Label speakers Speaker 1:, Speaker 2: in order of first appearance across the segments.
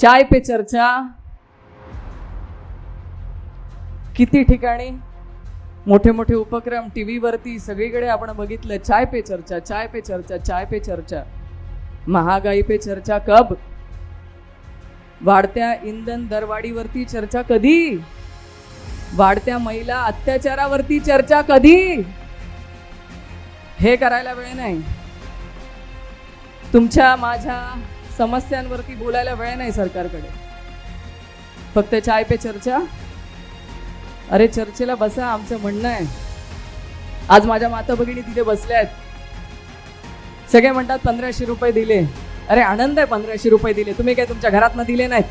Speaker 1: चाय पे चर्चा. किती ठिकाणी? मोठे मोठे उपक्रम टी व्हीवरती सगळीकडे आपण बघितलं. चाय पे चर्चा चाय पे चर्चा चाय पे चर्चा. महागाई पे चर्चा कब? वाढत्या इंधन दरवाढीवरती चर्चा कधी? वाढत्या महिला अत्याचारावरती चर्चा कधी? हे करायला वेळ नाही. तुमच्या माझ्या समस्यांवरती बोलायला वेळ नाही सरकारकडे. फक्त चाय पे चर्चा. अरे चर्चेला बसा आमचं म्हणणं आहे. आज माझ्या माता भगिनी तिथे बसल्या आहेत. सगळे म्हणतात पंधराशे रुपये दिले. अरे आनंद आहे पंधराशे रुपये दिले. तुम्ही काय तुमच्या घरातनं दिले नाहीत?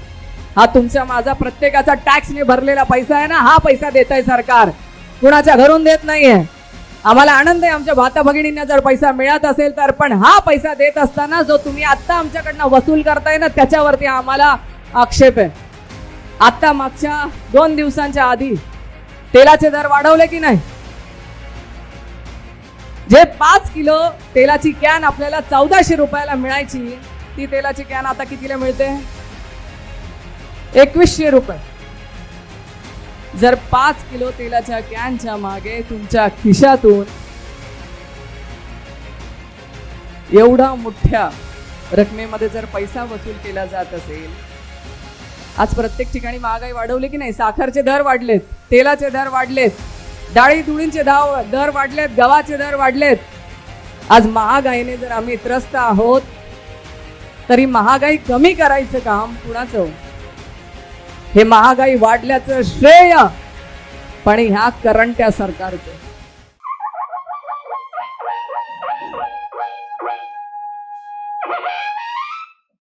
Speaker 1: हा तुमचा माझा प्रत्येकाचा टॅक्सने भरलेला पैसा आहे ना? हा पैसा देत आहे सरकार. कुणाच्या घरून देत नाहीये? आम्हाला आनंद आहे आमच्या भाता भगिनींना जर पैसा मिळत असेल तर पण हा पैसा देत असताना जो तुम्ही आता आमच्याकडनं वसूल करताय ना त्याच्यावरती आम्हाला आक्षेप आहे. आता मागच्या दोन दिवसांच्या आधी तेलाचे दर वाढवले की नाही? जे पाच किलो तेलाची कॅन आपल्याला चौदाशे रुपयाला मिळायची ती तेलाची कॅन आता कितीला मिळते? एकवीसशे रुपये. जर पाच किलो तेलाच्या कॅनच्या मागे तुमच्या खिशातून एवढा मोठ्या रकमेमध्ये जर पैसा वसूल केला जात असेल आज प्रत्येक ठिकाणी महागाई वाढवली की नाही? साखरचे दर वाढलेत तेलाचे दर वाढलेत डाळी धुळींचे दाव दर वाढलेत गव्हाचे दर वाढलेत. आज महागाईने जर आम्ही त्रस्त आहोत तरी महागाई कमी करायचं काम कुणाचं? हे महागाई वाढल्याचं श्रेय. पण ह्या करंट्या सरकारचं.